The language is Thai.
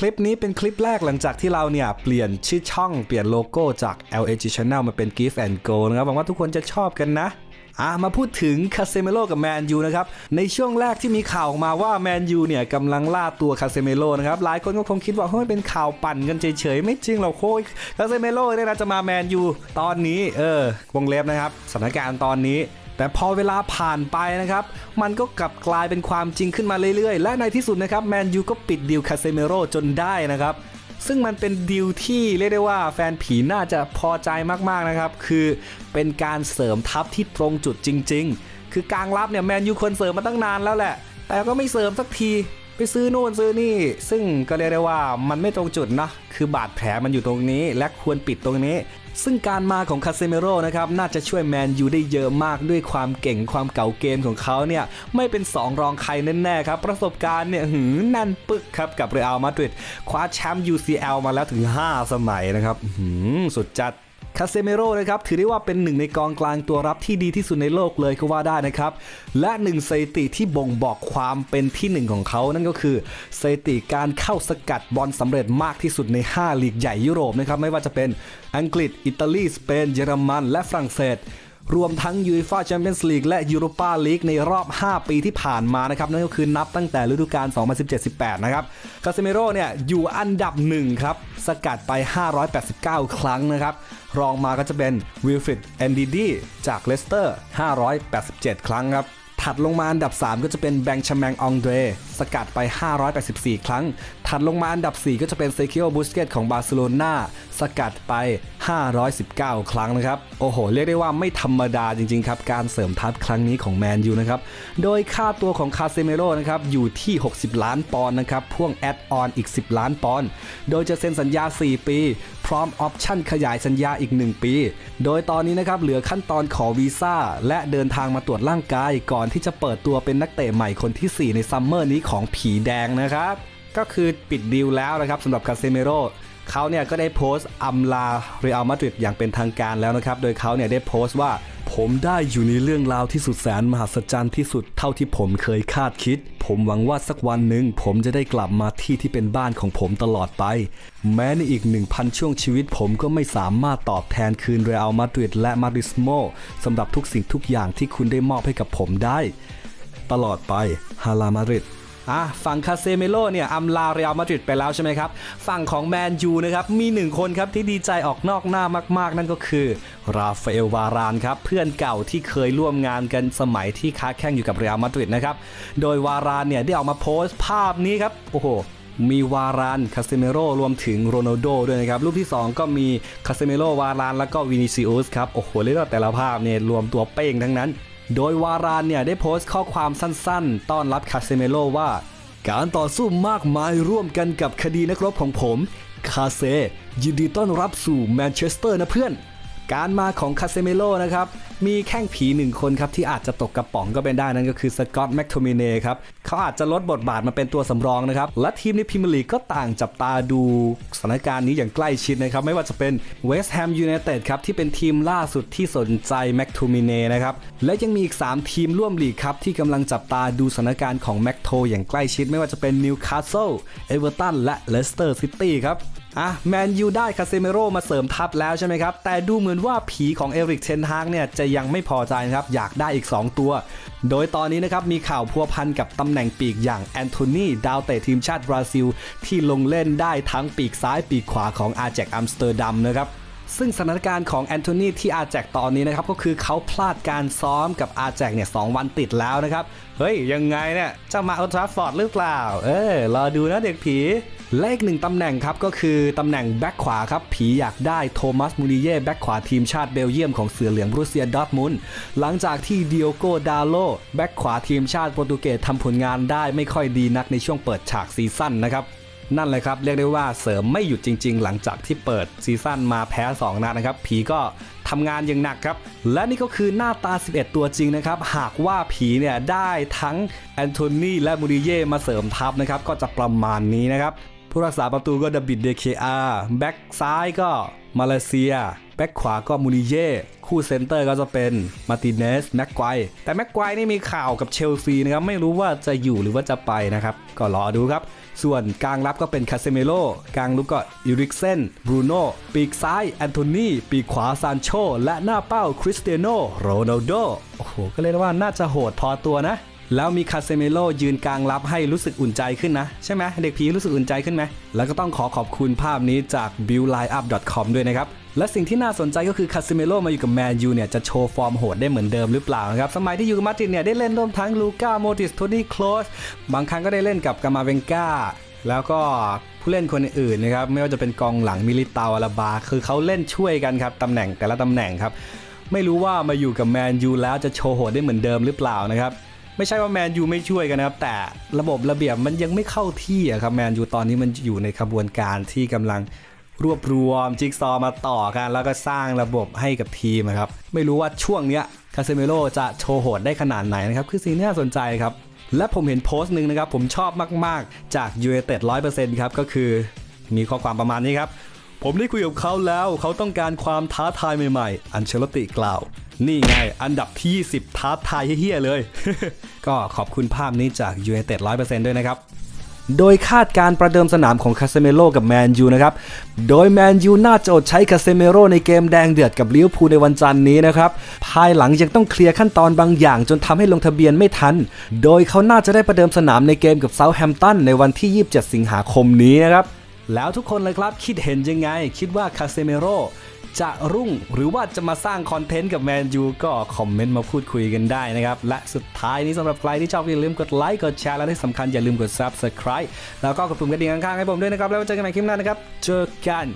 คลิปนี้เป็นคลิปแรกหลังจากที่เราเนี่ยเปลี่ยนชื่อช่องเปลี่ยนโลโก้จาก LAG Channel มาเป็น Gift and Go นะครับหวังว่าทุกคนจะชอบกันนะอะมาพูดถึงคาเซเมโลกับแมนยูนะครับ ในช่วงแรกที่มีข่าวออกมาว่าแมนยูเนี่ยกำลังล่าตัวคาเซเมโลนะครับ หลายคนก็คงคิดว่าเฮ้ยเป็นข่าวปั่นกันเฉยๆ ไม่จริงหรอกโค้ยคาเซเมโลเนี่ยนะจะมาแมนยูตอนนี้เออวงเล็บนะครับสถานการณ์ตอนนี้ แต่พอเวลาผ่านไปนะครับ มันก็กลับกลายเป็นความจริงขึ้นมาเรื่อยๆ และในที่สุดนะครับแมนยูก็ปิดดีลคาเซเมโรจนได้นะครับ ซึ่งมันเป็นดีลที่เรียกได้ว่าแฟนผีน่าจะพอใจมากๆนะครับ คือเป็นการเสริมทัพที่ตรงจุดจริง ๆ คือกลางรับเนี่ยแมนยูควรเสริมมาตั้งนานแล้วแหละ แต่ก็ไม่เสริมสักที ไปซื้อโน่นซื้อนี่ ซึ่งก็เรียกได้ว่ามันไม่ตรงจุดนะคือบาดแผลมันอยู่ตรงนี้ และควรปิดตรงนี้ ซึ่งการมาของคาเซเมโรนะครับน่าจะช่วยแมนยูได้เยอะมากด้วยความเก่งความเก่าเกมของเขาเนี่ยไม่เป็น 2 รองใครแน่ๆครับ ประสบการณ์เนี่ยหือแน่นปึกครับกับเรอัลมาดริดคว้าแชมป์ UCL มาแล้วถึง 5 สมัยนะครับหือสุดจัด คาเซเมโรนะครับถือได้ว่าเป็นหนึ่งในกองกลางตัวรับที่ดีที่สุดในโลกเลยก็ว่าได้นะครับ และหนึ่งสถิติที่บ่งบอกความเป็นที่หนึ่งของเขานั่นก็คือสถิติการเข้าสกัดบอลสำเร็จมากที่สุดใน 5 ลีกใหญ่ยุโรปนะครับไม่ว่าจะเป็นอังกฤษ อิตาลี สเปน เยอรมัน และฝรั่งเศส รวมทั้งยูฟ่าแชมเปี้ยนส์ลีกและยูโรปาลีกในรอบ 5 ปีที่ผ่านมานะครับ นั่นก็คือนับตั้งแต่ฤดูกาล 2017-18 นะครับ คาเซเมโร่เนี่ยอยู่อันดับหนึ่งครับ สกัดไป 589 ครั้งนะครับ รองมาก็จะเป็นวิลฟริดแอนดีดีจากเลสเตอร์ 587 ครั้งครับ ถัดลงมาอันดับ 3 ก็จะเป็นแบงค์ชแมงองเดร สกัดไป 584 ครั้ง ถัดลงมาอันดับ 4 ก็จะเป็นเซคิโอบุสเกตของบาร์เซโลนาสกัดไป 519 ครั้งนะครับ โอ้โห เรียกได้ว่าไม่ธรรมดาจริง ๆ ครับ การเสริมทัพครั้งนี้ของแมนยูนะครับ โดยค่าตัวของคาเซเมโรนะครับอยู่ที่ 60 ล้านปอนด์นะครับ พ่วงแอดออนอีก 10 ล้านปอนด์โดยจะเซ็นสัญญา 4 ปี พร้อมออปชั่นขยายสัญญาอีก 1 ปี โดยตอนนี้นะครับเหลือขั้นตอนขอวีซ่าและเดินทางมาตรวจร่างกายก่อนที่จะเปิดตัวเป็นนักเตะใหม่คนที่ 4 ในซัมเมอร์นี้ของผีแดงนะครับ ก็คือปิดดีลแล้วนะครับสำหรับคาเซเมโรเขาเนี่ยก็ได้โพสต์อำลาเรอัลมาดริดอย่างเป็นทางการแล้วนะครับ โดยเขาเนี่ยได้โพสต์ว่าผมได้อยู่ในเรื่องราวที่สุดแสนมหัศจรรย์ที่สุดเท่าที่ผมเคยคาดคิด ผมหวังว่าสักวันหนึ่งผมจะได้กลับมาที่ที่เป็นบ้านของผมตลอดไป แม้ในอีก 1,000 ช่วงชีวิตผมก็ไม่สามารถตอบแทนคืนเรอัลมาดริดและมาริสโมสำหรับทุกสิ่งทุกอย่างที่คุณได้มอบให้กับผมได้ ตลอดไปฮาลามาดริด อะฝั่งคาเซเมโลเนี่ยอำลาเรอัลมาดริดไปแล้วใช่ไหมครับ ฝั่งของแมนยูนะครับ มีหนึ่งคนครับที่ดีใจออกนอกหน้ามากๆ นั่นก็คือ ราฟาเอลวารานครับ เพื่อนเก่าที่เคยร่วมงานกันสมัยที่ค้าแข่งอยู่กับเรอัลมาดริดนะครับ โดยวารานเนี่ยได้ออกมาโพสต์ภาพนี้ครับ โอ้โหมีวารานคาเซเมโรรวมถึงโรนัลโดด้วยนะครับ รูปที่ 2 ก็มีคาเซเมโรวารานแล้วก็วินิซิอุสครับ โอ้โหเรียกว่าแต่ละภาพเนี่ยรวมตัวเป้งทั้งนั้น โดยวารานเนี่ยได้โพสต์ข้อความสั้นๆ ต้อนรับคาเซเมโลว่า การต่อสู้มากมายร่วมกันกับคดีนักรบของผม คาเซ ยินดีต้อนรับสู่แมนเชสเตอร์นะเพื่อน การมาของคาเซเมโลนะครับ มีแข้งผีหนึ่งคนครับที่อาจจะตกกระป๋องก็เป็นได้นั่นก็คือสกอตแมคโทมิเน่ครับเขาอาจจะลดบทบาทมาเป็นตัวสำรองนะครับ และทีมในพรีเมียร์ลีกก็ต่างจับตาดูสถานการณ์นี้อย่างใกล้ชิดนะครับ ไม่ว่าจะเป็นเวสต์แฮมยูไนเต็ดครับที่เป็นทีมล่าสุดที่สนใจแมคโทมิเน่นะครับ และยังมีอีก 3 ทีมร่วมลีกครับที่กำลังจับตาดูสถานการณ์ของแมคโทอย่างใกล้ชิด ไม่ว่าจะเป็นนิวคาสเซิลเอเวอร์ตันและเลสเตอร์ซิตี้ครับ อะแมนยูได้คาเซเมโรมาเสริมทัพแล้วใช่ไหมครับ แต่ดูเหมือนว่าผีของเอริกเชนฮากเนี่ยจะยังไม่พอใจนะครับ อยากได้อีก 2 ตัว โดยตอนนี้นะครับมีข่าวพัวพันกับตำแหน่งปีกอย่างแอนโทนีดาวเตะทีมชาติบราซิล ที่ลงเล่นได้ทั้งปีกซ้ายปีกขวาของอาแจกอัมสเตอร์ดัมนะครับ ซึ่งสถานการณ์ของแอนโทนีที่อาแจกตอนนี้นะครับก็คือเขาพลาดการซ้อมกับอาแจกเนี่ยสองวันติดแล้วนะครับ เฮ้ย ยังไงเนี่ยจะมาอัลทราฟอร์ดหรือเปล่า เออรอดูนะเด็กผี เลขหนึ่งตำแหน่งครับก็คือตำแหน่งแบ็คขวาครับ ผีอยากได้โทมัสมูนิเย่แบ็คขวาทีมชาติเบลเยียมของเสือเหลืองบรูเซียดอทมุนหลังจากที่ดิโอโกดาโลแบ็คขวาทีมชาติโปรตุเกสทำผลงานได้ไม่ค่อยดีนักในช่วงเปิดฉากซีซั่นนะครับ นั่นเลยครับ เรียกได้ว่าเสริมไม่หยุดจริง ๆ หลังจากที่เปิดซีซั่นมาแพ้ 2 นัดนะครับ ผีก็ทำงานอย่างหนักครับ และนี่ก็คือหน้าตา 11 ตัวจริงนะครับ หากว่าผีเนี่ยได้ทั้งแอนโทนีและมูริเย่มาเสริมทัพนะครับ ก็จะประมาณนี้นะครับ ผู้รักษาประตูก็ดับบิดเดเคอาแบ็กซ้ายก็มาเลเซีย แบ็คขวาก็มูนิเย่ คู่เซนเตอร์ก็จะเป็นมาร์ติเนสแม็กไกวแต่แม็กไกวนี่มีข่าวกับเชลซีนะครับ ไม่รู้ว่าจะอยู่หรือว่าจะไปนะครับ ก็รอดูครับ ส่วนกลางรับก็เป็นคาเซเมโลกลางลุกก็อิริกเซนบรูโน่ปีกซ้ายแอนโทนีปีกขวาซานโชและหน้าเป้าคริสเตียโนโรนัลโดโอ้โหก็เรียกว่าน่าจะโหดพอตัวนะแล้วมีคาเซเมโลยืนกลางรับให้รู้สึกอุ่นใจขึ้นนะ ใช่ไหมเด็กผีรู้สึกอุ่นใจขึ้นไหม แล้วก็ต้องขอขอบคุณภาพนี้จาก buildlineup.com ด้วยนะครับ และสิ่งที่น่าสนใจก็คือคาเซเมโลมาอยู่กับแมนยูเนี่ยจะโชว์ฟอร์มโหดได้เหมือนเดิมหรือเปล่านะครับสมัยที่อยู่กับมาดริดเนี่ยได้เล่นร่วมทั้งลูก้าโมติสโทนี่โคลสบางครั้งก็ได้เล่นกับกามาเวนกาแล้วก็ผู้เล่นคนอื่นนะครับไม่ว่าจะเป็นกองหลังมิลิตาวอาลาบา คือเขาเล่นช่วยกันครับตำแหน่งแต่ละตำแหน่งครับไม่รู้ว่ามาอยู่กับแมนยูแล้วจะโชว์โหดได้เหมือนเดิมหรือเปล่านะครับไม่ใช่ว่าแมนยูไม่ช่วยกันนะครับแต่ระบบระเบียบมันยังไม่เข้าที่อะครับแมนยูตอนนี้มันอยู่ในขบวนการที่กำลัง รวบรวมจิ๊กซอว์มาต่อกันแล้วก็สร้างระบบให้กับทีมนะครับ ไม่รู้ว่าช่วงเนี้ยคาเซเมโลจะโชว์โหดได้ขนาดไหนนะครับ คือสิ่งที่น่าสนใจครับ และผมเห็นโพสต์หนึ่งนะครับ ผมชอบมากๆ จากยู i เต็ดร้อยเปอร์เซ็นต์ครับ ก็คือมีข้อความประมาณนี้ครับ ผมได้คุยกับเขาแล้ว เขาต้องการความท้าทายใหม่ๆ อันเชลติกล่าว นี่ไง อันดับที่10ท้าทายเฮี้ยเลย ก็ขอบคุณภาพนี้จากยู i เต็ดร้อยเปอร์เซ็นต์ด้วยนะครับ โดยคาดการประเดิมสนามของคาเซเมโลกับแมนยูนะครับ โดยแมนยูน่าจะอดใช้คาเซเมโรในเกมแดงเดือดกับลิเวอร์พูลในวันจันทร์นี้นะครับ ภายหลังยังต้องเคลียร์ขั้นตอนบางอย่างจนทำให้ลงทะเบียนไม่ทัน โดยเขาน่าจะได้ประเดิมสนามในเกมกับเซาท์แฮมป์ตันในวันที่ 27 สิงหาคมนี้นะครับ แล้วทุกคนเลยครับคิดเห็นยังไง คิดว่าคาเซเมโร จะรุ่งหรือว่าจะมาสร้างคอนเทนต์กับแมนยูก็คอมเมนต์มาพูดคุยกันได้นะครับ และสุดท้ายนี้สำหรับใครที่ชอบอย่าลืมกดไลค์กดแชร์และที่สำคัญอย่าลืมกด Subscribe แล้วก็กดปุ่มกระดิ่งข้างๆให้ผมด้วยนะครับ แล้วเจอกันใหม่คลิปหน้านะครับ เจอกัน